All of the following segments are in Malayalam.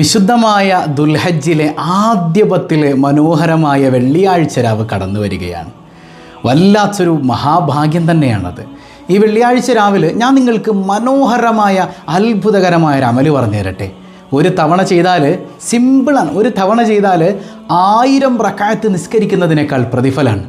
വിശുദ്ധമായ ദുൽഹജ്ജിലെ ആദ്യ പത്തിലെ മനോഹരമായ വെള്ളിയാഴ്ച രാവ് കടന്നു വരികയാണ്. വല്ലാത്തൊരു മഹാഭാഗ്യം തന്നെയാണത്. ഈ വെള്ളിയാഴ്ച രാവിലെ ഞാൻ നിങ്ങൾക്ക് മനോഹരമായ അത്ഭുതകരമായ ഒരു അമൽ പറഞ്ഞു തരട്ടെ. ഒരു തവണ ചെയ്താൽ സിമ്പിളാണ് ഒരു തവണ ചെയ്താൽ ആയിരം പ്രക്കായത്ത് നിസ്കരിക്കുന്നതിനേക്കാൾ പ്രതിഫലമാണ്.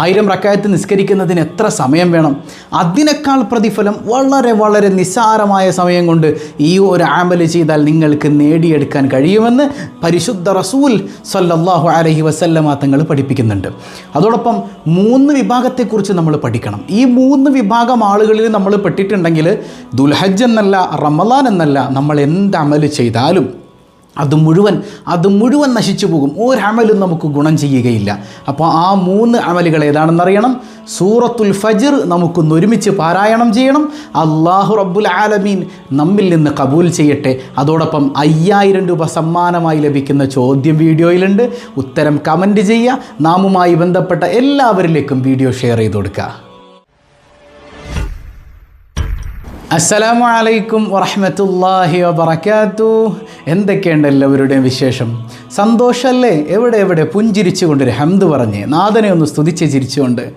ആയിരം റക്കായത്ത് നിസ്കരിക്കുന്നതിന് എത്ര സമയം വേണം? അതിനേക്കാൾ പ്രതിഫലം വളരെ വളരെ നിസ്സാരമായ സമയം കൊണ്ട് ഈ ഒരു ആമൽ ചെയ്താൽ നിങ്ങൾക്ക് നേടിയെടുക്കാൻ കഴിയുമെന്ന് പരിശുദ്ധ റസൂൽ സല്ലാഹു അലഹി വസല്ലമ തങ്ങൾ പഠിപ്പിക്കുന്നുണ്ട്. അതോടൊപ്പം മൂന്ന് വിഭാഗത്തെക്കുറിച്ച് നമ്മൾ പഠിക്കണം. ഈ മൂന്ന് വിഭാഗം ആളുകളിൽ നമ്മൾ പെട്ടിട്ടുണ്ടെങ്കിൽ ദുൽഹജ് എന്നല്ല റമലാൻ എന്നല്ല നമ്മൾ എന്ത് അമൽ ചെയ്താലും അത് മുഴുവൻ അത് മുഴുവൻ നശിച്ചു പോകും. ഒരമലും നമുക്ക് ഗുണം ചെയ്യുകയില്ല. അപ്പോൾ ആ മൂന്ന് അമലുകൾ ഏതാണെന്നറിയണം? സൂറത്തുൽ ഫജിർ നമുക്കൊന്ന് ഒരുമിച്ച് പാരായണം ചെയ്യണം. അള്ളാഹു റബ്ബുൽ ആലമീൻ നമ്മിൽ നിന്ന് കബൂൽ ചെയ്യട്ടെ. അതോടൊപ്പം അയ്യായിരം രൂപ സമ്മാനമായി ലഭിക്കുന്ന ചോദ്യം വീഡിയോയിലുണ്ട്. ഉത്തരം കമന്റ് ചെയ്യുക. നാമുമായി ബന്ധപ്പെട്ട എല്ലാവരിലേക്കും വീഡിയോ ഷെയർ ചെയ്ത് കൊടുക്കുക. അസ്സലാമു അലൈക്കും വറഹമത്തല്ലാഹി വബർക്കാത്തു എന്തൊക്കെയുണ്ട് എല്ലാവരുടെയും വിശേഷം? സന്തോഷമല്ലേ എവിടെ എവിടെ പുഞ്ചിരിച്ചുകൊണ്ടൊരു ഹംദ് പറഞ്ഞ്. നാഥനെ ഒന്ന് സ്തുതിച്ച് ചിരിച്ചുകൊണ്ട്.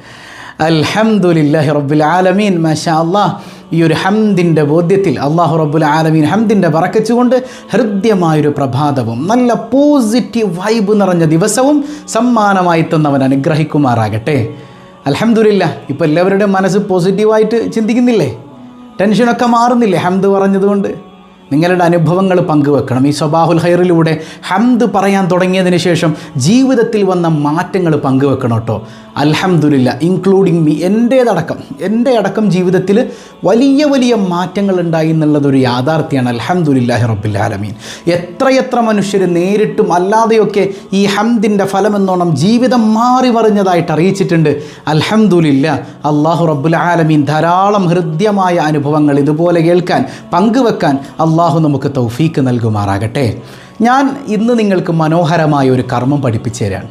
അൽഹംദുലില്ലാഹി റബ്ബുൽ ആലമീൻ. മാഷാ അല്ലാഹ് ഈ ഒരു ഹംദിന്റെ ബോധ്യത്തിൽ അള്ളാഹു റബ്ബുൽ ആലമീൻ ഹംദിന്റെ പറക്കച്ചുകൊണ്ട് ഹൃദ്യമായൊരു പ്രഭാതവും നല്ല പോസിറ്റീവ് വൈബ് നിറഞ്ഞ ദിവസവും സമ്മാനമായി തന്നവൻ അനുഗ്രഹിക്കുമാറാകട്ടെ. അലഹമുല്ല ഇപ്പോൾ എല്ലാവരുടെയും മനസ്സ് പോസിറ്റീവായിട്ട് ചിന്തിക്കുന്നില്ലേ? ടെൻഷനൊക്കെ മാറുന്നില്ല? ഹംദ് പറഞ്ഞതുകൊണ്ട്. നിങ്ങളുടെ അനുഭവങ്ങൾ പങ്കുവെക്കണം. ഈ സ്വബാഹുൽ ഹൈറിലൂടെ ഹംദ് പറയാൻ തുടങ്ങിയതിന് ശേഷം ജീവിതത്തിൽ വന്ന മാറ്റങ്ങൾ പങ്കുവെക്കണം കേട്ടോ. അൽഹംദുലില്ല ഇൻക്ലൂഡിങ് മീ എന്റേതടക്കം എന്റെ അടക്കം ജീവിതത്തിൽ വലിയ വലിയ മാറ്റങ്ങൾ ഉണ്ടായി എന്നുള്ളതൊരു യാഥാർത്ഥ്യമാണ് അൽഹംദുലില്ലാഹി റബ്ബിൽ ആലമീൻ. എത്രയെത്ര മനുഷ്യർ നേരിട്ടും അല്ലാതെയൊക്കെ ഈ ഹംദിന്റെ ഫലമെന്നോണം ജീവിതം മാറി മറിഞ്ഞതായിട്ട് അറിയിച്ചിട്ടുണ്ട്. അൽഹംദുലില്ല അള്ളാഹു റബ്ബുൽ ആലമീൻ ധാരാളം ഹൃദ്യമായ അനുഭവങ്ങൾ ഇതുപോലെ കേൾക്കാൻ പങ്കുവെക്കാൻ അള്ളാഹു നമുക്ക് തൗഫീക്ക് നൽകുമാറാകട്ടെ. ഞാൻ ഇന്ന് നിങ്ങൾക്ക് മനോഹരമായ ഒരു കർമ്മം പഠിപ്പിച്ചു തരാണ്.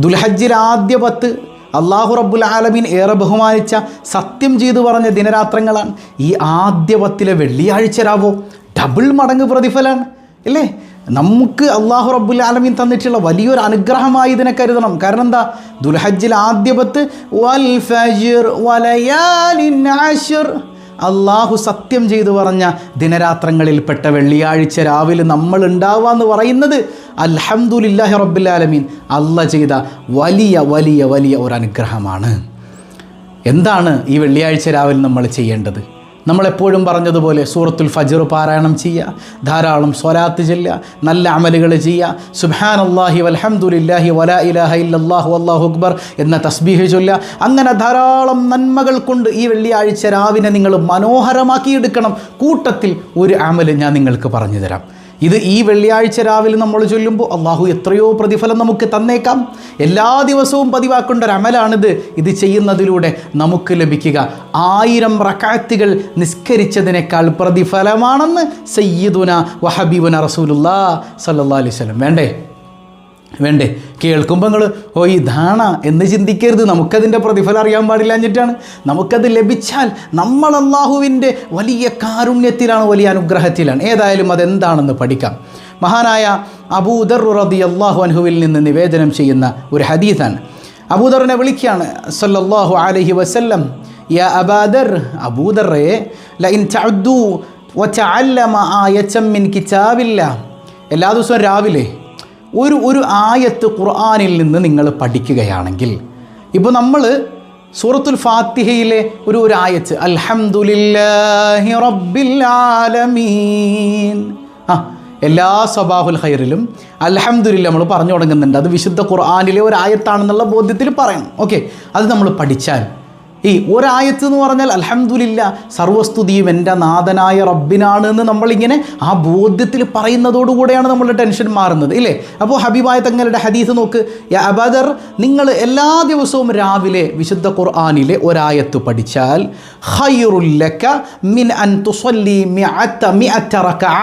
ദുൽഹജ്ജിൽ ആദ്യ പത്ത് അള്ളാഹു റബ്ബുൽ ആലമീൻ ഏറെ ബഹുമാനിച്ച സത്യം ചെയ്തു പറഞ്ഞ ദിനരാത്രങ്ങളാണ്. ഈ ആദ്യ പത്തിലെ വെള്ളിയാഴ്ച രാവോ? ഡബിൾ മടങ്ങ് പ്രതിഫലമാണ്. അല്ലേ നമുക്ക് അള്ളാഹു റബ്ബുൽ ആലമീൻ തന്നിട്ടുള്ള വലിയൊരു അനുഗ്രഹമായി ഇതിനെ കരുതണം. കാരണം എന്താ? ദുൽഹജ്ജിൽ ആദ്യ പത്ത് വൽ ഫജിർ വലയാലിൻ അശ്ർ. അള്ളാഹു സത്യം ചെയ്തു പറഞ്ഞ ദിനരാത്രങ്ങളിൽപ്പെട്ട വെള്ളിയാഴ്ച രാവിലെ നമ്മൾ ഉണ്ടാവുക എന്ന് പറയുന്നത് അൽഹംദുലില്ലാഹി റബ്ബുലാലമീൻ അല്ല ചെയ്ത വലിയ വലിയ വലിയ ഒരു അനുഗ്രഹമാണ്. എന്താണ് ഈ വെള്ളിയാഴ്ച രാവിലെ നമ്മൾ ചെയ്യേണ്ടത്? നമ്മളെപ്പോഴും പറഞ്ഞതുപോലെ സൂറത്തുൽ ഫജർ പാരായണം ചെയ്യുക ധാരാളം സ്വലാത്ത് ചെല്ലുക നല്ല അമലുകൾ ചെയ്യുക. സുബാൻ അള്ളാഹി വൽഹംദുലില്ലാഹി വലാ ഇലാഹ ഇല്ലല്ലാഹു അള്ളാഹു അക്ബർ എന്ന തസ്ബീഹ് ചൊല്ലുക. അങ്ങനെ ധാരാളം നന്മകൾ കൊണ്ട് ഈ വെള്ളിയാഴ്ച രാവിനെ നിങ്ങൾ മനോഹരമാക്കിയെടുക്കണം. കൂട്ടത്തിൽ ഒരു അമൽ ഞാൻ നിങ്ങൾക്ക് പറഞ്ഞു തരാം. ഇത് ഈ വെള്ളിയാഴ്ച രാവിലെ നമ്മൾ ചൊല്ലുമ്പോൾ അള്ളാഹു എത്രയോ പ്രതിഫലം നമുക്ക് തന്നേക്കാം. എല്ലാ ദിവസവും പതിവാക്കേണ്ട ഒരു അമലാണിത്. ഇത് ചെയ്യുന്നതിലൂടെ നമുക്ക് ലഭിക്കുക. ആയിരം റക്കാത്തുകൾ നിസ്കരിച്ചതിനേക്കാൾ പ്രതിഫലമാണെന്ന് സയ്യിദുന വഹബീബുന റസൂലുല്ലാ സല്ലാ അലൈഹി വസല്ലം. വേണ്ടേ? വേണ്ടേ? കേൾക്കുമ്പോൾ നിങ്ങൾ ഓ ഇതാണ് എന്ന് ചിന്തിക്കരുത്. നമുക്കതിന്റെ പ്രതിഫലം അറിയാൻ പാടില്ല എന്നിട്ടാണ്. നമുക്കത് ലഭിച്ചാൽ നമ്മൾ അള്ളാഹുവിന്റെ വലിയ കാരുണ്യത്തിലാണ് വലിയ അനുഗ്രഹത്തിലാണ്. ഏതായാലും അതെന്താണെന്ന് പഠിക്കാം. മഹാനായ അബൂദർ റതി അള്ളാഹു അൻഹുവിൽ നിന്ന് നിവേദനം ചെയ്യുന്ന ഒരു ഹദീസാണ്. അബൂദറിനെ വിളിക്കുകയാണ് സല്ലല്ലാഹു അലഹി വസല്ലം യാ അബാദർ അബൂദറേ ലൈൻ തഅദ്ദു വതഅല്ലമ ആയത്തം മിൻ കിതാബില്ല. എല്ലാ ദിവസവും രാവിലെ ഒരു ഒരു ആയത്ത് ഖുർആാനിൽ നിന്ന് നിങ്ങൾ പഠിക്കുകയാണെങ്കിൽ ഇപ്പോൾ നമ്മൾ സൂറത്തുൽ ഫാത്തിഹയിലെ ഒരു ഒരു ആയത്ത് അൽഹംദുലില്ലാഹി റബ്ബിൽ ആലമീൻ. ആ എല്ലാ സബാഹുൽ ഹൈറിലും അൽഹംദുലില്ല നമ്മൾ പറഞ്ഞു തുടങ്ങുന്നുണ്ട്. അത് വിശുദ്ധ ഖുർആാനിലെ ഒരു ആയത്താണെന്നുള്ള ബോധ്യത്തിൽ പറയണം. ഓക്കെ അത് നമ്മൾ പഠിച്ചാൽ ഈ ഒരായത്ത് എന്ന് പറഞ്ഞാൽ അലഹമുല്ല സർവസ്തുതിയും എന്റെ നാഥനായ റബ്ബിനാണ് എന്ന് നമ്മളിങ്ങനെ ആ ബോധ്യത്തിൽ പറയുന്നതോടുകൂടെയാണ് നമ്മളുടെ ടെൻഷൻ മാറുന്നത് ഇല്ലേ? അപ്പോൾ ഹബീബായ തങ്ങളുടെ ഹദീസ് നോക്ക്. അബദർ നിങ്ങൾ എല്ലാ ദിവസവും രാവിലെ വിശുദ്ധ ഖുർആാനിലെ ഒരായത്ത് പഠിച്ചാൽ ഹൈറുല്ലക്ക മിൻ അൻ തുസല്ലി മിഅത്ത മിഅത്ത റകഅ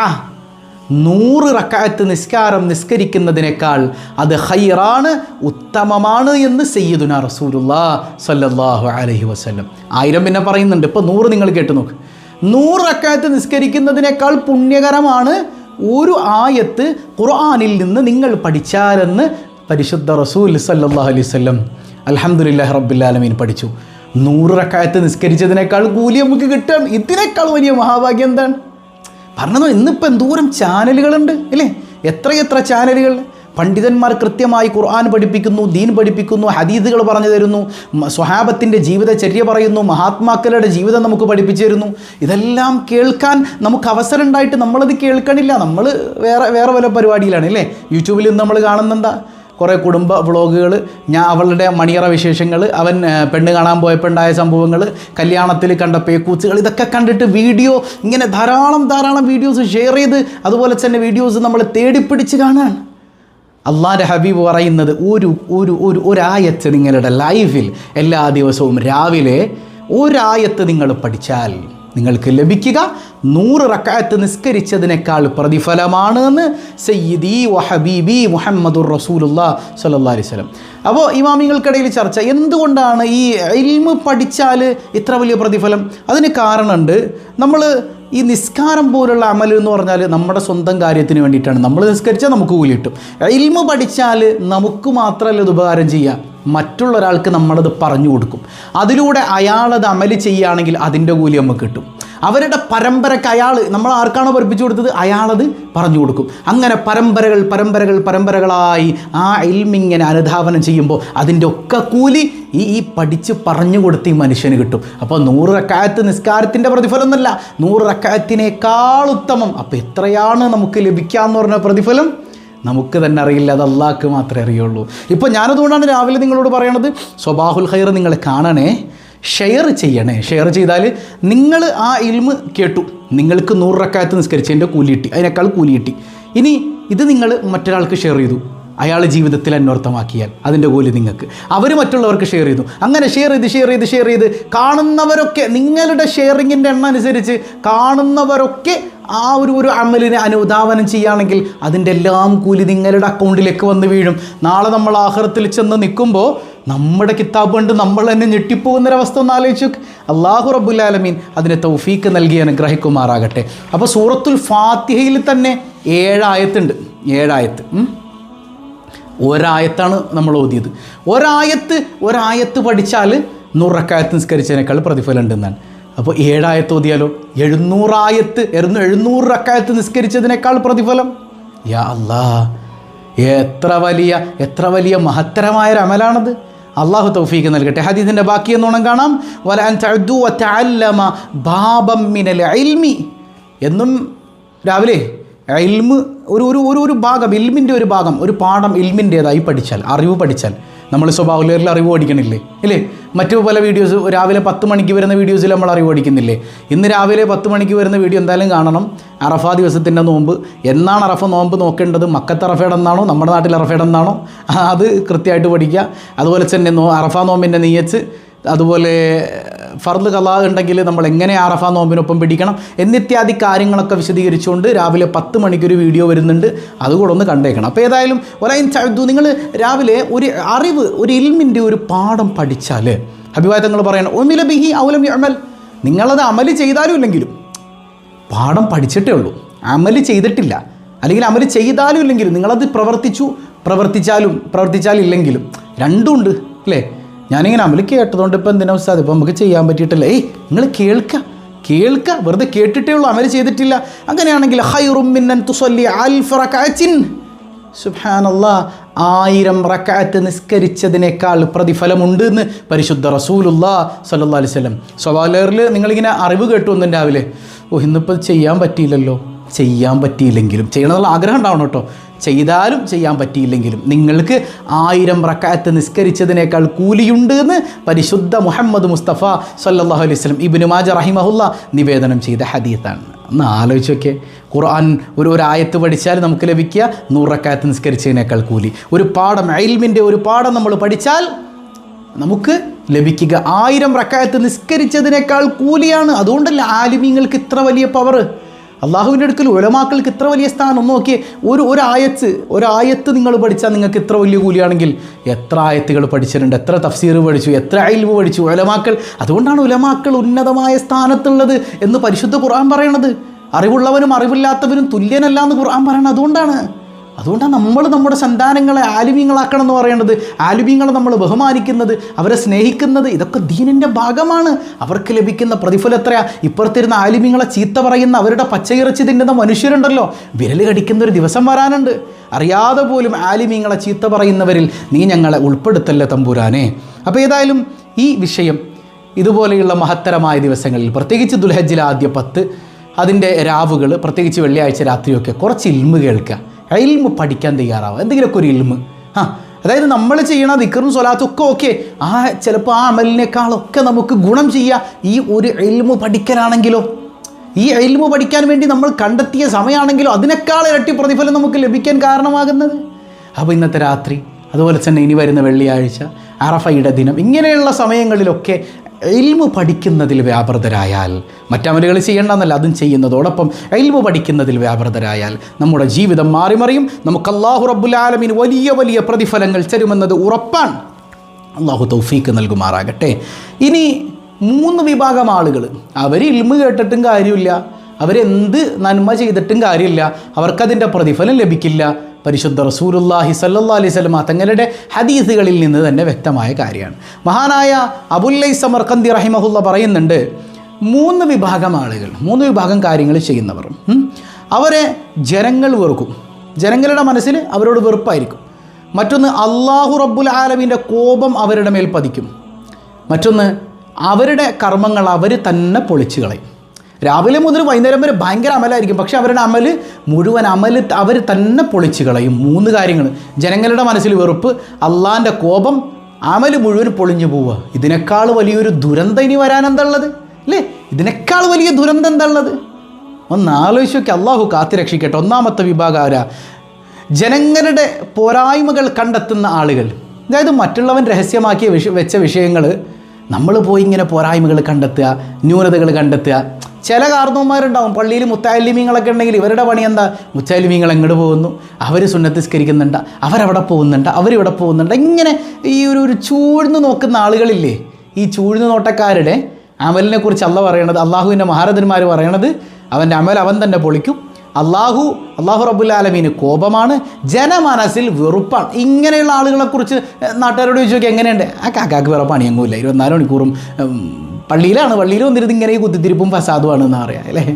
നൂറ് റക്കായത്ത് നിസ്കാരം നിസ്കരിക്കുന്നതിനേക്കാൾ അത് ഹൈറാണ് ഉത്തമമാണ് എന്ന് സയ്യിദുന റസൂലുല്ലാ സല്ലല്ലാഹു അലഹി വസ്ലം ആയിരം പിന്നെ പറയുന്നുണ്ട്. ഇപ്പോൾ നൂറ് നിങ്ങൾ കേട്ട് നോക്ക്. നൂറ് റക്കായത്ത് നിസ്കരിക്കുന്നതിനേക്കാൾ പുണ്യകരമാണ് ഒരു ആയത്ത് ഖുർആാനിൽ നിന്ന് നിങ്ങൾ പഠിച്ചാലെന്ന് പരിശുദ്ധ റസൂൽ സല്ലാഹു അലൈഹി വസല്ലം അൽഹംദുലില്ലാഹി റബ്ബുല്ലാലമീൻ പഠിച്ചു. നൂറ് റക്കായത്ത് നിസ്കരിച്ചതിനേക്കാൾ കൂലി നമുക്ക് കിട്ടാൻ ഇതിനേക്കാൾ വലിയ മഹാഭാഗ്യം എന്താണ്? പറഞ്ഞത് ഇന്നിപ്പോൾ എന്തോരം ചാനലുകളുണ്ട് അല്ലേ? എത്രയെത്ര ചാനലുകൾ. പണ്ഡിതന്മാർ കൃത്യമായി ഖുർആൻ പഠിപ്പിക്കുന്നു ദീൻ പഠിപ്പിക്കുന്നു ഹദീദുകൾ പറഞ്ഞു തരുന്നു സ്വഹാബത്തിന്റെ ജീവിതചര്യ പറയുന്നു മഹാത്മാക്കളുടെ ജീവിതം നമുക്ക് പഠിപ്പിച്ചു തരുന്നു. ഇതെല്ലാം കേൾക്കാൻ നമുക്ക് അവസരം ഉണ്ടായിട്ട് നമ്മളത് കേൾക്കണില്ല. നമ്മൾ വേറെ വേറെ വല്ല പരിപാടിയിലാണ് അല്ലേ? യൂട്യൂബിൽ നമ്മൾ കാണുന്നെന്താ? കുറേ കുടുംബ വ്ളോഗുകൾ ഞാൻ അവളുടെ മണിയറ വിശേഷങ്ങൾ അവൻ പെണ്ണ് കാണാൻ പോയപ്പോൾ ഉണ്ടായ സംഭവങ്ങൾ കല്യാണത്തിൽ കണ്ട പേക്കൂച്ചുകൾ ഇതൊക്കെ കണ്ടിട്ട് വീഡിയോ ഇങ്ങനെ ധാരാളം ധാരാളം വീഡിയോസ് ഷെയർ ചെയ്ത് അതുപോലെ തന്നെ വീഡിയോസ് നമ്മൾ തേടിപ്പിടിച്ച് കാണാൻ. അള്ളാന്റെ ഹബീബ് പറയുന്നത് ഒരു ഒരു ഒരു ഒരായത്ത് നിങ്ങളുടെ ലൈഫിൽ എല്ലാ ദിവസവും രാവിലെ ഒരായത്ത് നിങ്ങൾ പഠിച്ചാൽ നിങ്ങൾക്ക് ലഭിക്കുക. നൂറ് റക്കായത്ത് നിസ്കരിച്ചതിനേക്കാൾ പ്രതിഫലമാണ് എന്ന് സയ്യിദി വഹബീബി മുഹമ്മദുർ റസൂലുള്ള സല്ലാ അലൈഹി സ്വലം അപ്പോൾ ഇമാമിങ്ങൾക്കിടയിൽ ചർച്ച എന്തുകൊണ്ടാണ് ഈ ഇൽമ് പഠിച്ചാൽ ഇത്ര വലിയ പ്രതിഫലം? അതിന് കാരണമുണ്ട് നമ്മൾ ഈ നിസ്കാരം പോലുള്ള അമൽ എന്ന് പറഞ്ഞാൽ നമ്മുടെ സ്വന്തം കാര്യത്തിന് വേണ്ടിയിട്ടാണ്. നമ്മൾ നിസ്കരിച്ചാൽ നമുക്ക് കൂലി കിട്ടും. ഇൽമ പഠിച്ചാൽ നമുക്ക് മാത്രമല്ല ഇത് ഉപകാരം ചെയ്യുക മറ്റുള്ള ഒരാൾക്ക് നമ്മളത് പറഞ്ഞു കൊടുക്കും. അതിലൂടെ അയാളത് അമൽ ചെയ്യുകയാണെങ്കിൽ അതിന്റെ കൂലി നമുക്ക് കിട്ടും. അവരുടെ പരമ്പരയ്ക്ക് അയാൾ നമ്മൾ ആർക്കാണോ പഠിപ്പിച്ചു കൊടുത്തത്? അയാളത് പറഞ്ഞു കൊടുക്കും. അങ്ങനെ പരമ്പരകൾ പരമ്പരകൾ പരമ്പരകളായി ആ ഇൽമിങ്ങനെ അനുധാവനം ചെയ്യുമ്പോൾ അതിന്റെ ഒക്കെ കൂലി ഈ ഈ പഠിച്ച് പറഞ്ഞു കൊടുത്ത് ഈ മനുഷ്യന് കിട്ടും. അപ്പോൾ നൂറ് റക്കായത്ത് നിസ്കാരത്തിന്റെ പ്രതിഫലം എന്നല്ല നൂറ് റക്കായത്തിനേക്കാൾ ഉത്തമം. അപ്പോൾ എത്രയാണ് നമുക്ക് ലഭിക്കുക എന്ന് പറഞ്ഞ പ്രതിഫലം? നമുക്ക് തന്നെ അറിയില്ല അത് അള്ളാഹ്ക്ക് മാത്രമേ അറിയുള്ളൂ. ഇപ്പോൾ ഞാനതുകൊണ്ടാണ് രാവിലെ നിങ്ങളോട് പറയണത് സ്വബാഹുൽ ഖൈർ നിങ്ങൾ കാണണേ ഷെയർ ചെയ്യണേ. ഷെയർ ചെയ്താൽ നിങ്ങൾ ആ ഇൽമ് കേട്ടു. നിങ്ങൾക്ക് നൂറക്കാലത്ത് നിസ്കരിച്ച് നിസ്കരിച്ചതിന്റെ കൂലി കിട്ടി അതിനേക്കാൾ കൂലി കിട്ടി. ഇനി ഇത് നിങ്ങൾ മറ്റൊരാൾക്ക് ഷെയർ ചെയ്തു. അയാൾ ജീവിതത്തിൽ അന്വർത്ഥമാക്കിയാൽ അതിന്റെ കൂലി നിങ്ങൾക്ക്. അവർ മറ്റുള്ളവർക്ക് ഷെയർ ചെയ്തു. അങ്ങനെ ഷെയർ ചെയ്ത് ഷെയർ ചെയ്ത് ഷെയർ ചെയ്ത് കാണുന്നവരൊക്കെ നിങ്ങളുടെ ഷെയറിങ്ങിന്റെ എണ്ണം അനുസരിച്ച് കാണുന്നവരൊക്കെ ആ ഒരു ഒരു അമലിനെ അനുദാപനം ചെയ്യുകയാണെങ്കിൽ അതിന്റെ എല്ലാം കൂലി നിങ്ങളുടെ അക്കൗണ്ടിലേക്ക് വന്ന് വീഴും. നാളെ നമ്മൾ ആഹ്റത്തിൽ ചെന്ന് നിൽക്കുമ്പോൾ നമ്മുടെ കിതാബ് കണ്ട് നമ്മൾ തന്നെ ഞെട്ടിപ്പോകുന്നൊരവസ്ഥ ഒന്ന് ആലോചിച്ചു അള്ളാഹു റബുല്ലാലമീൻ അതിന് തൗഫീക്ക് നൽകി അനുഗ്രഹിക്കുമാറാകട്ടെ. അപ്പോൾ സൂറത്തുൽ ഫാത്തിഹയിൽ തന്നെ ഏഴായത്തുണ്ട്. ഏഴായത്ത്. ഒരായത്താണ് നമ്മൾ ഓതിയത്. ഒരായത്ത് ഒരായത്ത് പഠിച്ചാൽ നൂറക്കായത്ത് നിസ്കരിച്ചതിനേക്കാൾ പ്രതിഫലം ഉണ്ടെന്നാണ്. അപ്പോൾ ഏഴായത്ത് ഓതിയാലോ? എഴുന്നൂറായത്ത് എഴുന്നൂ എഴുന്നൂറ് റക്കായത്ത് നിസ്കരിച്ചതിനേക്കാൾ പ്രതിഫലം? യാ അല്ലാ എത്ര വലിയ എത്ര വലിയ മഹത്തരമായ ഒരു അമലാണത്. അള്ളാഹു തൗഫീക്ക് നൽകട്ടെ. ഹദീദിന്റെ ബാക്കി എന്നോണം കാണാം. ബാബം ഇൽമി. എന്നും രാവിലെ ഇൽമ് ഒരു ഒരു ഒരു ഭാഗം ഇൽമിന്റെ ഒരു ഭാഗം ഒരു പാഠം ഇൽമിന്റേതായി പഠിച്ചാൽ അറിവ് പഠിച്ചാൽ. നമ്മൾ സ്വഭാവലേറിൽ അറിവ് പഠിക്കണില്ലേ? അല്ലേ മറ്റു പല വീഡിയോസ് രാവിലെ പത്ത് മണിക്ക് വരുന്ന വീഡിയോസിൽ നമ്മൾ അറിവ് പഠിക്കുന്നില്ലേ? ഇന്ന് രാവിലെ പത്ത് മണിക്ക് വരുന്ന വീഡിയോ എന്തായാലും കാണണം. അറഫ ദിവസത്തിന്റെ നോമ്പ്. എന്നാണ് അറഫ നോമ്പ് നോക്കേണ്ടത്? മക്കത്ത് അറഫയുടെ എന്നാണോ നമ്മുടെ നാട്ടിൽ അറഫയുടെ എന്നാണോ അത് കൃത്യമായിട്ട് പഠിക്കുക. അതുപോലെ തന്നെ നോ അറഫ നോമ്പിന്റെ നീയച്ച് അതുപോലെ ഫർദ് കലാ ഉണ്ടെങ്കിൽ നമ്മൾ എങ്ങനെ ആറഫ നോമ്പിനൊപ്പം പിടിക്കണം എന്നിത്യാദി കാര്യങ്ങളൊക്കെ വിശദീകരിച്ചുകൊണ്ട് രാവിലെ പത്ത് മണിക്കൊരു വീഡിയോ വരുന്നുണ്ട്. അതുകൂടെ ഒന്ന് കണ്ടേക്കണം. അപ്പോൾ ഏതായാലും ഒലൈൻ ചഴുതു നിങ്ങൾ രാവിലെ ഒരു അറിവ് ഒരു ഇൽമിന്റെ ഒരു പാഠം പഠിച്ചാൽ അഭിപ്രായ തങ്ങൾ പറയണം ഒമില ബിഹി ഔലം അമൽ നിങ്ങളത് അമൽ ചെയ്താലും ഇല്ലെങ്കിലും പാഠം പഠിച്ചിട്ടേ ഉള്ളൂ. അമൽ ചെയ്തിട്ടില്ല. അല്ലെങ്കിൽ അമൽ ചെയ്താലും ഇല്ലെങ്കിലും നിങ്ങളത് പ്രവർത്തിച്ചു പ്രവർത്തിച്ചാലും പ്രവർത്തിച്ചാലില്ലെങ്കിലും രണ്ടുമുണ്ട് അല്ലേ? ഞാനിങ്ങനെ അമൽ കേട്ടതുകൊണ്ട് ഇപ്പം എന്തിനാ ഉസ്താദ്? ഇപ്പം നമുക്ക് ചെയ്യാൻ പറ്റിയിട്ടില്ല? ഏയ് നിങ്ങൾ കേൾക്കുക കേൾക്കുക വെറുതെ കേട്ടിട്ടേ ഉള്ളൂ. അമൽ ചെയ്തിട്ടില്ല. അങ്ങനെയാണെങ്കിൽ ആയിരം റക്കാത്ത് നിസ്കരിച്ചതിനേക്കാൾ പ്രതിഫലമുണ്ട് എന്ന് പരിശുദ്ധ റസൂലുള്ള സല്ലാ അലൈഹി വസല്ലം. സ്വഭാവലേറിൽ നിങ്ങളിങ്ങനെ അറിവ് കേട്ടു ഒന്നും രാവിലെ. ഓ ഇന്നിപ്പോൾ ചെയ്യാൻ പറ്റിയില്ലല്ലോ. ചെയ്യാൻ പറ്റിയില്ലെങ്കിലും ചെയ്യണമെന്നുള്ള ആഗ്രഹം ഉണ്ടാവണം കേട്ടോ. ചെയ്താലും ചെയ്യാൻ പറ്റിയില്ലെങ്കിലും. നിങ്ങൾക്ക് ആയിരം റക്കായത്ത് നിസ്കരിച്ചതിനേക്കാൾ കൂലിയുണ്ട് എന്ന് പരിശുദ്ധ മുഹമ്മദ് മുസ്തഫ സല്ലാഹു അലൈഹി വസല്ലം ഇബിനു മാജ റഹിമഹുല്ല നിവേദനം ചെയ്ത ഹദീത്താണ്. ഒന്ന് ആലോചിച്ച് നോക്കിയേ. ഖുർആൻ ഒരു ഒരു ആയത്ത് പഠിച്ചാൽ നമുക്ക് ലഭിക്കുക നൂറക്കായത്ത് നിസ്കരിച്ചതിനേക്കാൾ കൂലി. ഒരു പാഠം അയിൽമിന്റെ ഒരു പാഠം നമ്മൾ പഠിച്ചാൽ നമുക്ക് ലഭിക്കുക. ആയിരം റക്കായത്ത് നിസ്കരിച്ചതിനേക്കാൾ കൂലിയാണ്. അതുകൊണ്ടല്ല ആലിമീങ്ങൾക്ക് ഇത്ര വലിയ പവർ അള്ളാഹുവിന്റെ അടുക്കൽ ഉലമാക്കൾക്ക് ഇത്ര വലിയ സ്ഥാനം ഒന്ന് ഒരു ഒരു ആയത്ത് ഒരു ആയത്ത് നിങ്ങൾ പഠിച്ചാൽ നിങ്ങൾക്ക് ഇത്ര വലിയ കൂലിയാണെങ്കിൽ എത്ര ആയത്തുകൾ പഠിച്ചിട്ടുണ്ട് എത്ര തഫ്സീർ പഠിച്ചു എത്ര അയൽവ് പഠിച്ചു ഉലമാക്കൾ. അതുകൊണ്ടാണ് ഉലമാക്കൾ ഉന്നതമായ സ്ഥാനത്തുള്ളത് എന്ന് പരിശുദ്ധ ഖുർആൻ പറയണത്. അറിവുള്ളവനും അറിവില്ലാത്തവനും തുല്യനല്ല എന്ന് ഖുർആൻ പറയണത്. അതുകൊണ്ടാണ് അതുകൊണ്ടാണ് നമ്മൾ നമ്മുടെ സന്താനങ്ങളെ ആലുവ്യങ്ങളാക്കണം എന്ന് പറയുന്നത് ആലുവ്യങ്ങളെ നമ്മൾ ബഹുമാനിക്കുന്നത് അവരെ സ്നേഹിക്കുന്നത് ഇതൊക്കെ ദീനിന്റെ ഭാഗമാണ്. അവർക്ക് ലഭിക്കുന്ന പ്രതിഫലത്രയാ ഇപ്പുറത്തിരുന്ന ആലുവ്യങ്ങളെ ചീത്ത പറയുന്ന അവരുടെ പച്ചയിറച്ചി തിന്നുന്ന മനുഷ്യരുണ്ടല്ലോ. വിരൽ കടിക്കുന്ന ഒരു ദിവസം വരാനുണ്ട്. അറിയാതെ പോലും ആലിമീങ്ങളെ ചീത്ത പറയുന്നവരിൽ നീ ഞങ്ങളെ ഉൾപ്പെടുത്തല്ല തമ്പുരാനെ? അപ്പോൾ ഏതായാലും ഈ വിഷയം ഇതുപോലെയുള്ള മഹത്തരമായ ദിവസങ്ങളിൽ പ്രത്യേകിച്ച് ദുൽഹജ്ജിലെ ആദ്യ പത്ത് അതിന്റെ രാവുകൾ പ്രത്യേകിച്ച് വെള്ളിയാഴ്ച രാത്രിയൊക്കെ കുറച്ച് ഇൽമ് കേൾക്കുക. ഇൽമ് പഠിക്കാൻ തയ്യാറാവുക. എന്തെങ്കിലുമൊക്കെ ഒരു ഇൽമ്. ആ അതായത് നമ്മൾ ചെയ്യണ ദിക്കറും സ്വലാത്തും ഒക്കെ ഓക്കെ. ആ ചിലപ്പോൾ ആ അമലിനേക്കാളൊക്കെ നമുക്ക് ഗുണം ചെയ്യുക ഈ ഒരു എൽമ് പഠിക്കലാണെങ്കിലോ. ഈ എൽമ് പഠിക്കാൻ വേണ്ടി നമ്മൾ കണ്ടെത്തിയ സമയമാണെങ്കിലോ അതിനേക്കാൾ ഇരട്ടി പ്രതിഫലം നമുക്ക് ലഭിക്കാൻ കാരണമാകുന്നത്. അപ്പോൾ ഇന്നത്തെ രാത്രി അതുപോലെ തന്നെ ഇനി വരുന്ന വെള്ളിയാഴ്ച അറഫയുടെ ദിനം ഇങ്ങനെയുള്ള സമയങ്ങളിലൊക്കെ ഇൽമു പഠിക്കുന്നതിൽ വ്യാപൃതരായാൽ മറ്റമലുകൾ ചെയ്യേണ്ടെന്നല്ല അതും ചെയ്യുന്നതോടൊപ്പം ഇൽമു പഠിക്കുന്നതിൽ വ്യാപൃതരായാൽ നമ്മുടെ ജീവിതം മാറിമറിയും. നമുക്ക് അള്ളാഹു റബ്ബുൽ ആലമീൻ വലിയ വലിയ പ്രതിഫലങ്ങൾ തരുമെന്നത് ഉറപ്പാണ്. അള്ളാഹു തൗഫീക്ക് നൽകുമാറാകട്ടെ. ഇനി മൂന്ന് വിഭാഗം ആളുകൾ അവർ ഇൽമ് കേട്ടിട്ടും കാര്യമില്ല. അവരെന്ത് നന്മ ചെയ്തിട്ടും കാര്യമില്ല. അവർക്കതിന്റെ പ്രതിഫലം ലഭിക്കില്ല. പരിശുദ്ധ റസൂലുല്ലാഹി സല്ലല്ലാഹി അലൈഹി സ്വലമ തങ്ങളുടെ ഹദീസുകളിൽ നിന്ന് തന്നെ വ്യക്തമായ കാര്യമാണ്. മഹാനായ അബുല്ലൈ സമർക്കന്തി റഹിമഹുല്ല പറയുന്നുണ്ട് മൂന്ന് വിഭാഗം ആളുകൾ മൂന്ന് വിഭാഗം കാര്യങ്ങൾ ചെയ്യുന്നവർ അവരെ ജനങ്ങൾ വെറുക്കും. ജനങ്ങളുടെ മനസ്സിൽ അവരോട് വെറുപ്പായിരിക്കും. മറ്റൊന്ന് അള്ളാഹു റബ്ബുൽ ആലമിന്റെ കോപം അവരുടെ മേൽ പതിക്കും. മറ്റൊന്ന് അവരുടെ കർമ്മങ്ങൾ അവർ തന്നെ പൊളിച്ചു കളയും രാവിലെ മുതൽ വൈകുന്നേരം വരെ ഭയങ്കര അമലായിരിക്കും. പക്ഷെ അവരുടെ അമൽ മുഴുവൻ അമൽ അവർ തന്നെ പൊളിച്ചു കളയും. മൂന്ന് കാര്യങ്ങൾ. ജനങ്ങളുടെ മനസ്സിൽ വെറുപ്പ് അള്ളാന്റെ കോപം അമൽ മുഴുവൻ പൊളിഞ്ഞു പോവുക. ഇതിനേക്കാൾ വലിയൊരു ദുരന്തം ഇനി എന്താ അല്ലേ? ഇതിനേക്കാൾ വലിയ ദുരന്തം എന്താ ഉള്ളത്? ഒന്ന് ആലോചിച്ചൊക്കെ അള്ളാഹു കാത്തി രക്ഷിക്കട്ടെ. ഒന്നാമത്തെ വിഭാഗം ആരാ? ജനങ്ങളുടെ പോരായ്മകൾ കണ്ടെത്തുന്ന ആളുകൾ. അതായത് മറ്റുള്ളവൻ രഹസ്യമാക്കിയ വിഷ വെച്ച വിഷയങ്ങൾ നമ്മൾ പോയി ഇങ്ങനെ പോരായ്മകൾ കണ്ടെത്തുക ന്യൂനതകൾ കണ്ടെത്തുക. ചില കാർന്നവന്മാരുണ്ടാവും പള്ളിയിൽ മുത്താലിമീങ്ങളൊക്കെ ഉണ്ടെങ്കിൽ ഇവരുടെ പണി എന്താ? മുത്താലിമീങ്ങൾ എങ്ങോട്ട് പോകുന്നു. അവർ സുന്നത്തിസ്കരിക്കുന്നുണ്ട്. അവരവിടെ പോകുന്നുണ്ട് അവരിവിടെ പോകുന്നുണ്ട്. ഇങ്ങനെ ഈ ഒരു ഒരു ചൂഴ്ന്ന് നോക്കുന്ന ആളുകളില്ലേ ഈ ചൂഴ്ന്ന് നോട്ടക്കാരുടെ അമലിനെക്കുറിച്ച് അല്ല പറയണത് അള്ളാഹുവിന്റെ മഹാരഥന്മാർ പറയണത് അവന്റെ അമൽ അവൻ തന്നെ പൊളിക്കും. അള്ളാഹു അള്ളാഹു റബ്ബുൽ ആലമീന് കോപമാണ് ജനമനസ്സിൽ വെറുപ്പാണ്. ഇങ്ങനെയുള്ള ആളുകളെക്കുറിച്ച് നാട്ടുകാരോട് ചോദിച്ചു നോക്കി എങ്ങനെയുണ്ട്? ആ കാക്കാക്ക് വേറെ പണിയൊന്നുമില്ല. ഇരുപത്തിനാല് മണിക്കൂറും പള്ളിയിലാണ്. പള്ളിയിൽ വന്നിരുന്ന് ഇങ്ങനെ കുത്തിത്തിരിപ്പും ഫസാദുമാണ് എന്ന് പറയാം അല്ലേ?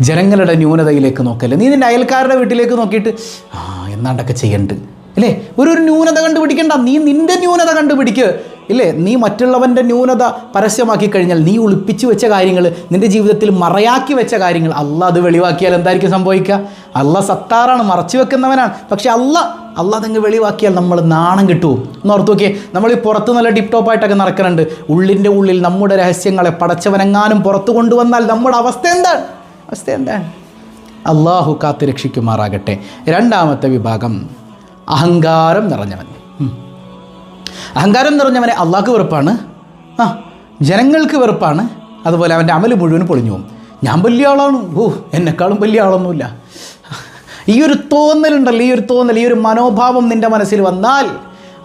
ജനങ്ങളുടെ ന്യൂനതയിലേക്ക് നോക്കല്ലേ? നീ നിന്റെ അയൽക്കാരുടെ വീട്ടിലേക്ക് നോക്കിയിട്ട് ആ എന്നാണ്ടൊക്കെ ചെയ്യണ്ട് അല്ലേ? ഒരു ന്യൂനത കണ്ടുപിടിക്കണ്ട. നീ നിന്റെ ന്യൂനത കണ്ടുപിടിക്കുക ഇല്ലേ? നീ മറ്റുള്ളവന്റെ ന്യൂനത പരസ്യമാക്കി കഴിഞ്ഞാൽ നീ ഒളിപ്പിച്ചു വെച്ച കാര്യങ്ങൾ നിന്റെ ജീവിതത്തിൽ മറയാക്കി വെച്ച കാര്യങ്ങൾ അല്ല അത് വെളിവാക്കിയാൽ എന്തായിരിക്കും സംഭവിക്കുക? അല്ല സത്താറാണ് മറച്ചു വെക്കുന്നവനാണ്. പക്ഷെ അല്ല അല്ല അതങ്ങ് വെളിവാക്കിയാൽ നമ്മൾ നാണം കിട്ടുമോ എന്ന് ഓർത്ത് നോക്കിയേ നമ്മൾ ഈ പുറത്ത് നല്ല ടിപ് ടോപ്പായിട്ടൊക്കെ നടക്കുന്നുണ്ട് ഉള്ളിന്റെ ഉള്ളിൽ നമ്മുടെ രഹസ്യങ്ങളെ പടച്ചവനെങ്ങാനും പുറത്തു കൊണ്ടുവന്നാൽ നമ്മുടെ അവസ്ഥ എന്താണ്? അവസ്ഥ എന്താണ്? അള്ളാഹു കാത്തു രക്ഷിക്കുമാറാകട്ടെ. രണ്ടാമത്തെ വിഭാഗം അഹങ്കാരം നിറഞ്ഞവൻ. അഹങ്കാരം നിറഞ്ഞവനെ അള്ളാഹ്ക്ക് വെറുപ്പാണ്. ആ ജനങ്ങൾക്ക് വെറുപ്പാണ്. അതുപോലെ അവന്റെ അമൽ മുഴുവൻ പൊളിഞ്ഞു പോകും. ഞാൻ വലിയ ആളാണ്. ഓ എന്നെക്കാളും വലിയ ആളൊന്നുമില്ല. ഈ ഒരു തോന്നലുണ്ടല്ലോ ഈ ഒരു തോന്നൽ ഈ ഒരു മനോഭാവം നിന്റെ മനസ്സിൽ വന്നാൽ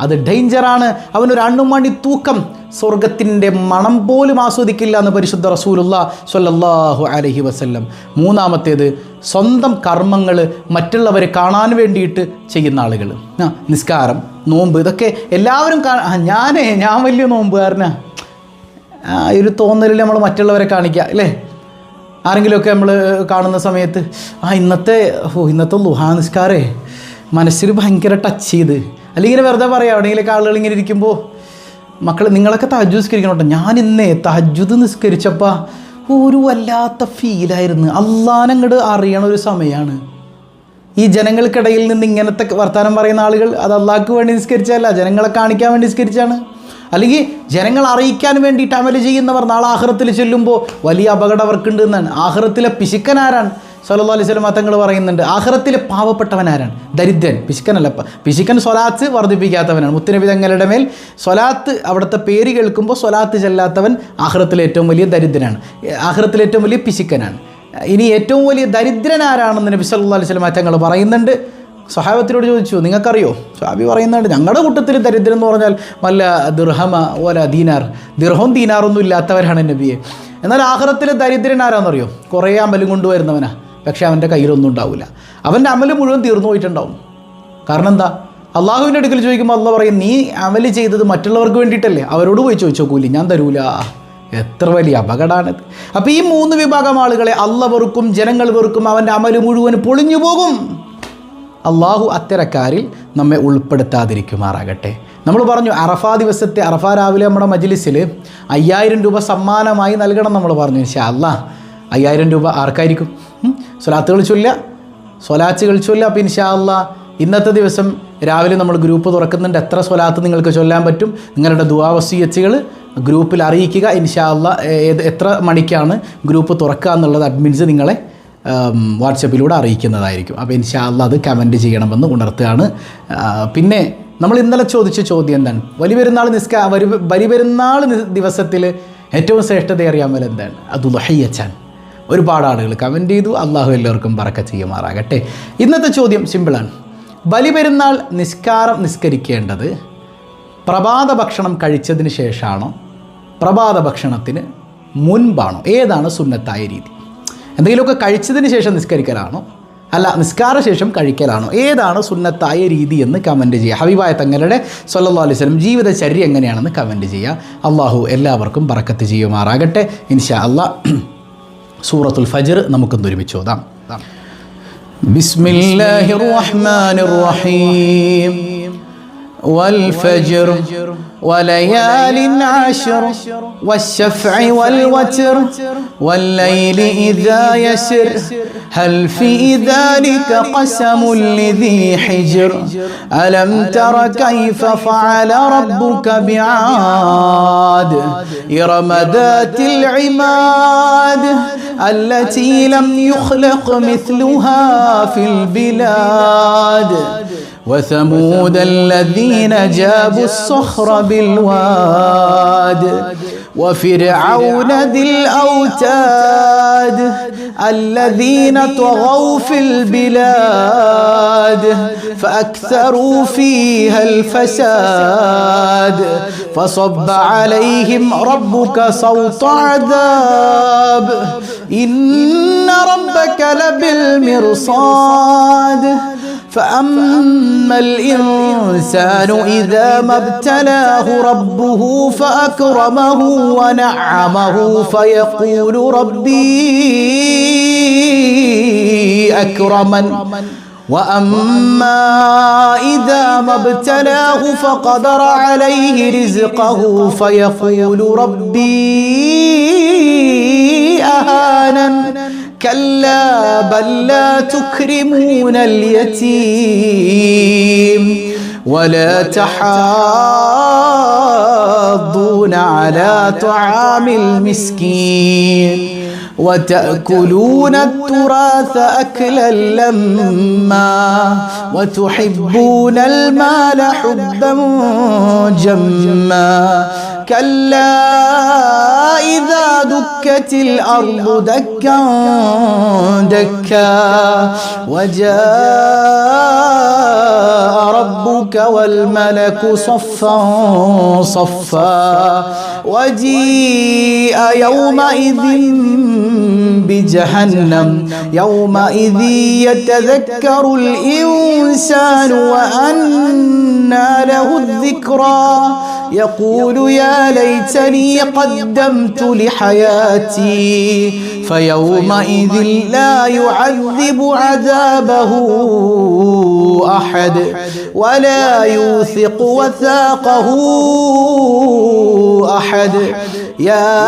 അത് ഡേഞ്ചറാണ് അവനൊരു അണ്ണുമണി തൂക്കം. സ്വർഗത്തിന്റെ മണം പോലും ആസ്വദിക്കില്ല എന്ന് പരിശുദ്ധ റസൂലുള്ള സ്വല്ലല്ലാഹു അലഹി വസല്ലം. മൂന്നാമത്തേത് സ്വന്തം കർമ്മങ്ങൾ മറ്റുള്ളവരെ കാണാൻ വേണ്ടിയിട്ട് ചെയ്യുന്ന ആളുകൾ നിസ്കാരം നോമ്പ് ഇതൊക്കെ എല്ലാവരും കാ ഞാനേ ഞാൻ വലിയ നോമ്പുകാരനാ. ഒരു തോന്നലിൽ നമ്മൾ മറ്റുള്ളവരെ കാണിക്കുക അല്ലേ? ആരെങ്കിലുമൊക്കെ നമ്മൾ കാണുന്ന സമയത്ത് ആ ഇന്നത്തെ ഓ ഇന്നത്തെ ലുഹാ നിസ്കാരേ മനസ്സിൽ ഭയങ്കര ടച്ച് ചെയ്ത്. അല്ലെങ്കിൽ വെറുതെ പറയാം എവിടെയെങ്കിലൊക്കെ ആളുകൾ ഇങ്ങനെ ഇരിക്കുമ്പോൾ മക്കൾ നിങ്ങളൊക്കെ തഹജു നിസ്കരിക്കണം കേട്ടോ ഞാൻ ഇന്നേ തഹജുദ് നിസ്കരിച്ചപ്പോൾ ഒരു വല്ലാത്ത ഫീലായിരുന്നു. അള്ളാനങ്ങട് അറിയണ ഒരു സമയമാണ് ഈ ജനങ്ങൾക്കിടയിൽ നിന്ന് ഇങ്ങനത്തെ വർത്തമാനം പറയുന്ന ആളുകൾ അത് അള്ളാഹ്ക്ക് വേണ്ടി നിസ്കരിച്ചല്ല ജനങ്ങളെ കാണിക്കാൻ വേണ്ടി നിസ്കരിച്ചാണ് അല്ലെങ്കിൽ ജനങ്ങൾ അറിയിക്കാൻ വേണ്ടിയിട്ട് അമൽ ചെയ്യുന്നവർ നാളെ ആഹ്റത്തിൽ ചെല്ലുമ്പോൾ വലിയ അപകടം അവർക്കുണ്ട് എന്നാണ്. ആഹ്റത്തിലെ പിശുക്കൻ സല്ലല്ലാഹു അലൈഹി വസല്ലം തങ്ങൾ പറയുന്നുണ്ട് ആഹ്റത്തിലെ പാവപ്പെട്ടവൻ ആരാണ്? ദരിദ്രൻ പിശുക്കനല്ല പിശുക്കൻ സ്വലാത്ത് വർദ്ധിപ്പിക്കാത്തവനാണ്. മുത്തുനബി തങ്ങളുടെ മേൽ സ്വലാത്ത് അവിടുത്തെ പേര് കേൾക്കുമ്പോൾ സ്വലാത്ത് ചെല്ലാത്തവൻ ആഹ്റത്തിലെ ഏറ്റവും വലിയ ദരിദ്രനാണ്. ആഹ്റത്തിലെ ഏറ്റവും വലിയ പിശുക്കനാണ്. ഇനി ഏറ്റവും വലിയ ദരിദ്രൻ ആരാണെന്ന് നബി സല്ലു അലൈഹി വസല്ലം തങ്ങൾ പറയുന്നുണ്ട്. സ്വഹാബത്തിനോട് ചോദിച്ചു നിങ്ങൾക്കറിയോ? സ്വാബി പറയുന്നുണ്ട് ഞങ്ങളുടെ കൂട്ടത്തിൽ ദരിദ്രം എന്ന് പറഞ്ഞാൽ വല്ല ദിർഹമ ഓല ദീനാർ ദിർഹവും ദീനാറൊന്നും ഇല്ലാത്തവരാണ് നബിയെ. എന്നാൽ ആഹ്റത്തിലെ ദരിദ്രൻ ആരാണെന്നറിയോ കുറേ അമ്പലം കൊണ്ടുവരുന്നവനാ. പക്ഷേ അവന്റെ കയ്യിലൊന്നും ഉണ്ടാവില്ല. അവന്റെ അമൽ മുഴുവൻ തീർന്നു പോയിട്ടുണ്ടാവും. കാരണം എന്താ? അള്ളാഹുവിന്റെ അടുക്കൽ ചോദിക്കുമ്പോൾ അള്ളാഹ് പറയും നീ അമൽ ചെയ്തത് മറ്റുള്ളവർക്ക് വേണ്ടിയിട്ടല്ലേ? അവരോട് പോയി ചോദിച്ചോ കൂലി ഞാൻ തരൂല. എത്ര വലിയ അപകടമാണിത് അപ്പോൾ ഈ മൂന്ന് വിഭാഗം ആളുകളെ അള്ള വെറുക്കും ജനങ്ങൾ വെറുക്കും അവന്റെ അമൽ മുഴുവൻ പൊളിഞ്ഞു പോകും. അള്ളാഹു അത്തരക്കാരിൽ നമ്മെ ഉൾപ്പെടുത്താതിരിക്കുമാറാകട്ടെ. നമ്മൾ പറഞ്ഞു അറഫാ ദിവസത്തെ അറഫാ രാവിലെ നമ്മുടെ മജ്ലിസിൽ അയ്യായിരം രൂപ സമ്മാനമായി നൽകണം നമ്മൾ പറഞ്ഞു. പക്ഷേ അല്ല അയ്യായിരം രൂപ ആർക്കായിരിക്കും? സ്വലാത്തുകൾ ചൊല്ല സ്വലാച്ചുകൾ ചൊല്ല അപ്പം ഇൻഷാല്ല ഇന്നത്തെ ദിവസം രാവിലെ നമ്മൾ ഗ്രൂപ്പ് തുറക്കുന്നുണ്ട്. എത്ര സ്വലാത്ത് നിങ്ങൾക്ക് ചൊല്ലാൻ പറ്റും? നിങ്ങളുടെ ദുവാവസീയച്ചുകൾ ഗ്രൂപ്പിൽ അറിയിക്കുക. ഇൻഷാല്ല ഏത് എത്ര മണിക്കാണ് ഗ്രൂപ്പ് തുറക്കുക എന്നുള്ളത് അഡ്മിൻസ് നിങ്ങളെ വാട്സപ്പിലൂടെ അറിയിക്കുന്നതായിരിക്കും. അപ്പോൾ ഇൻഷാല്ല അത് കമന്റ് ചെയ്യണമെന്ന് ഉണർത്തുകയാണ്. പിന്നെ നമ്മൾ ഇന്നലെ ചോദിച്ച ചോദ്യം എന്താണ്? വലിപെരുന്നാൾ നിസ്കാ വരി വരി പെരുന്നാൾ ദിവസത്തിൽ ഏറ്റവും ശ്രേഷ്ഠത അറിയാമൽ എന്താണ് അത് ദുഹയ്യച്ചാൻ ഒരുപാട് ആളുകൾ കമന്റ് ചെയ്തു. അള്ളാഹു എല്ലാവർക്കും പറക്ക ചെയ്യുമാറാകട്ടെ. ഇന്നത്തെ ചോദ്യം സിമ്പിളാണ് ബലിപെരുന്നാൾ നിസ്കാരം നിസ്കരിക്കേണ്ടത് പ്രഭാത ഭക്ഷണം കഴിച്ചതിന് ശേഷമാണോ? പ്രഭാത ഭക്ഷണത്തിന് മുൻപാണോ? ഏതാണ് സുന്നത്തായ രീതി? എന്തെങ്കിലുമൊക്കെ കഴിച്ചതിന് ശേഷം നിസ്കരിക്കലാണോ? അല്ല നിസ്കാര ശേഷം കഴിക്കലാണോ? ഏതാണ് സുന്നത്തായ രീതി എന്ന് കമന്റ് ചെയ്യുക. ഹബീബായ തങ്ങളുടെ സല്ലല്ലാഹു അലൈഹി വസല്ലം ജീവിതചര്യ എങ്ങനെയാണെന്ന് കമന്റ് ചെയ്യുക. അള്ളാഹു എല്ലാവർക്കും പറക്കത്ത് ചെയ്യുമാറാകട്ടെ. ഇൻഷാ അള്ളാഹ് സൂറത്തുൽ ഫജർ നമുക്കൊന്ന് ഒരുമിച്ച് ഓതാം. ബിസ്മില്ലാഹിർ റഹ്മാനിർ റഹീം. والفجر وليال عشر والشفع والوتر والليل إذا يسر هل في ذلك قسم لذي حجر؟ ألم تر كيف فعل ربك بعاد؟ إرم ذات العماد التي لم يخلق مثلها في البلاد. وثمود الذين جابوا الصخر بالواد وفرعون ذي الأوتاد الذين طغوا في البلاد فأكثروا فيها الفساد فصب عليهم ربك صوت عذاب إن ربك لبالمرصاد فأما الإنسان إذا ما ابتلاه ربه فأكرمه ونعمه فيقول ربي أكرمن. وأما إذا ما ابتلاه فقدر عليه رزقه فيقول ربي أهانن. كلا بل لا تكرمون اليتيم ولا تحاضون على طعام المسكين وتأكلون التراث أكلا لما وتحبون المال حبا جما. كلا إذا دكت الأرض دكا دكا. وجاء ربك والملك صفا صفا. وجيء يومئذ بجهنم. يومئذ يتذكر الإنسان وأنى له الذكرى. يقول يا ليتني قدمت لحياتي فيومئذ لا يعذب عذابه أحد ولا يوثق وثاقه أحد. يا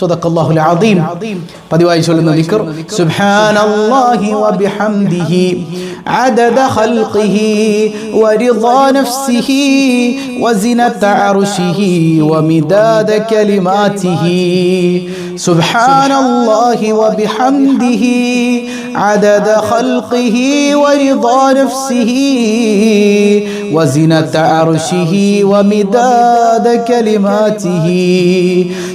സ്വതക്കല്ലാഹുൽ അദീം പതിവായി ചൊല്ലുന്ന ദിക്ർ സുബ്ഹാനല്ലാഹി വബിഹംദിഹി عدد خلقه ورضا نفسه وزنة عرشه ومداد كلماته سبحان الله وبحمده عدد خلقه ورضا نفسه وزنة عرشه ومداد كلماته.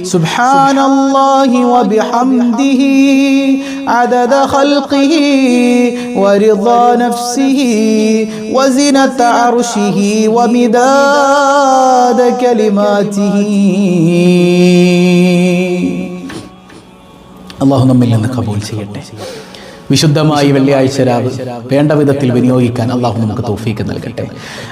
سبحان الله وبحمده. عدد خلقه ورضا نفسه. وزنة عرشه ومداد كلماته. اللهم إنا قبول سيدنا വിശുദ്ധമായി വെള്ളിയാഴ്ച രാവ് വേണ്ട വിധത്തിൽ വിനിയോഗിക്കാൻ അള്ളാഹു നമുക്ക് തൗഫീക്ക് നൽകട്ടെ.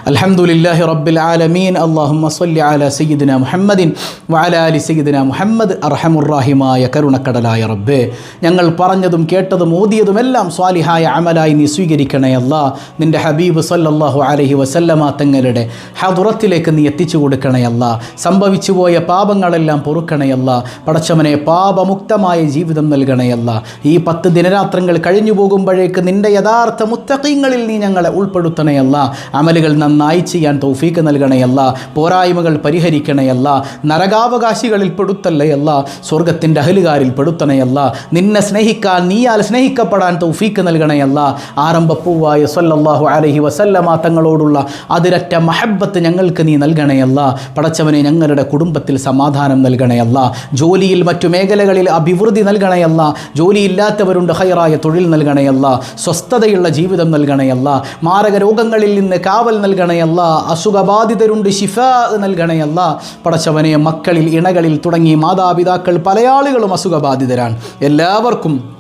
അലഹമുല്ലാഹി റബ്ബിൽ ആലമീൻ. അള്ളാഹുമ്മ സ്വല്ലി അല സയ്യിദിന മുഹമ്മദിൻ വഅല അലി സയ്യിദിന മുഹമ്മദ്. അർഹമുറാഹിമായ കരുണക്കടലായ റബ്ബേ ഞങ്ങൾ പറഞ്ഞതും കേട്ടതും ഓതിയതുമെല്ലാം സ്വാലിഹായ അമലായി നീ സ്വീകരിക്കണേ അല്ലാ. നിന്റെ ഹബീബ് സല്ലല്ലാഹു അലഹി വസല്ലമ തങ്ങളുടെ ഹദുറത്തിലേക്ക് നീ എത്തിച്ചു കൊടുക്കണേ അല്ല. സംഭവിച്ചു പോയ പാപങ്ങളെല്ലാം പൊറുക്കണേ അല്ല. പടച്ചവനെ പാപമുക്തമായ ജീവിതം നൽകണേ അല്ല. ഈ പത്ത് ദിനരാത്രങ്ങൾ കഴിഞ്ഞു പോകുമ്പോഴേക്ക് നിന്റെ യഥാർത്ഥ മുത്തക്കീങ്ങളിൽ നീ ഞങ്ങളെ ഉൾപ്പെടുത്തണയല്ല. അമലുകൾ നന്നായി ചെയ്യാൻ തൗഫീക്ക് നൽകണയല്ല. പോരായ്മകൾ പരിഹരിക്കണയല്ല. നരകാവകാശികളിൽ പെടുത്തല്ലയല്ല. സ്വർഗത്തിന്റെ അഹലുകാരിൽ പെടുത്തണയല്ല. നിന്നെ സ്നേഹിക്കാൻ നീയാൽ സ്നേഹിക്കപ്പെടാൻ തൗഫീക്ക് നൽകണയല്ല. ആരംഭപ്പൂവായ സല്ലല്ലാഹു അലഹി വസല്ലമ തങ്ങളോടുള്ള അതിരറ്റ മഹബത്ത് ഞങ്ങൾക്ക് നീ നൽകണയല്ല. പടച്ചവനെ ഞങ്ങളുടെ കുടുംബത്തിൽ സമാധാനം നൽകണയല്ല. ജോലിയിൽ മറ്റു മേഖലകളിൽ അഭിവൃദ്ധി നൽകണയല്ല. ജോലിയില്ലാത്തവരുണ്ട് ഹൈറായ തൊഴിൽ നൽകണയല്ല സ്വസ്ഥതയുള്ള ജീവിതം നൽകണയല്ല മാരക രോഗങ്ങളിൽ നിന്ന് കാവൽ നൽകണയല്ല അസുഖബാധിതരുണ്ട് ശിഫ നൽകണയല്ല പടച്ചവനെ മക്കളിൽ ഇണകളിൽ തുടങ്ങി മാതാപിതാക്കൾ പല ആളുകളും അസുഖബാധിതരാണ്. എല്ലാവർക്കും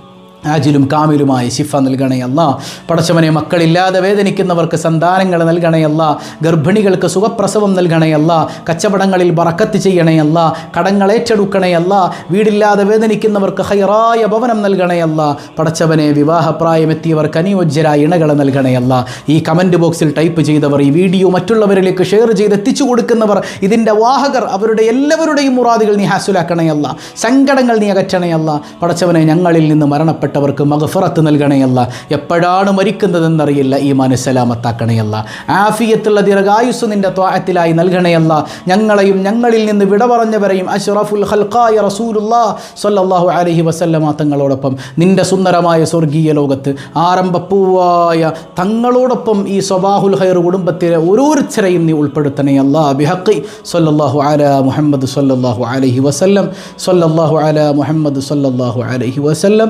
ആജിലും കാമിലുമായ ശിഫ നൽകണയല്ല പടച്ചവനെ മക്കളില്ലാതെ വേദനിക്കുന്നവർക്ക് സന്താനങ്ങൾ നൽകണയല്ല ഗർഭിണികൾക്ക് സുഖപ്രസവം നൽകണയല്ല കച്ചവടങ്ങളിൽ ബറക്കത്ത് ചെയ്യണയല്ല കടങ്ങൾ ഏറ്റെടുക്കണയല്ല വീടില്ലാതെ വേദനിക്കുന്നവർക്ക് ഹൈറായ ഭവനം നൽകണയല്ല പടച്ചവനെ വിവാഹപ്രായമെത്തിയവർക്ക് അനുയോജ്യരായ ഇണകൾ നൽകണയല്ല ഈ കമന്റ് ബോക്സിൽ ടൈപ്പ് ചെയ്തവർ ഈ വീഡിയോ മറ്റുള്ളവരിലേക്ക് ഷെയർ ചെയ്ത് എത്തിച്ചു കൊടുക്കുന്നവർ ഇതിന്റെ വാഹകർ അവരുടെ എല്ലാവരുടെയും മുറാദുകൾ നീ ഹാസുലാക്കണയല്ല സങ്കടങ്ങൾ നീ അകറ്റണയല്ല പടച്ചവനെ ഞങ്ങളിൽ നിന്ന് മരണപ്പെട്ട മരണപ്പെട്ടവർക്ക് മകഫറത്ത് നൽകണയല്ല. എപ്പോഴാണ് മരിക്കുന്നതെന്നറിയില്ല. ഈ മനസ്സലാമത്താക്കണയല്ല ആഫിയത്തുള്ള ദീർഘായുസ് നിന്റെ ത്വാഹത്തിലായി നൽകണയല്ല. ഞങ്ങളെയും ഞങ്ങളിൽ നിന്ന് വിട പറഞ്ഞവരെയും അഷ്റഫുൽ ഹൽക്കായ റസൂലുല്ലാ സല്ലല്ലാഹു അലൈഹി വസല്ലമ തങ്ങളോടൊപ്പം നിന്റെ സുന്ദരമായ സ്വർഗീയ ലോകത്ത് ആരംഭപ്പൂവായ തങ്ങളോടൊപ്പം ഈ സ്വബാഹുൽ ഹൈർ കുടുംബത്തിലെ ഓരോരുത്തരെയും നീ ഉൾപ്പെടുത്തണയല്ല. ബിഹക്കി സല്ലല്ലാഹു അല മുഹമ്മദ് സല്ലല്ലാഹു അലൈഹി വസല്ലം. സല്ലല്ലാഹു അല മുഹമ്മദ് സല്ലല്ലാഹു അലൈഹി വസല്ലം.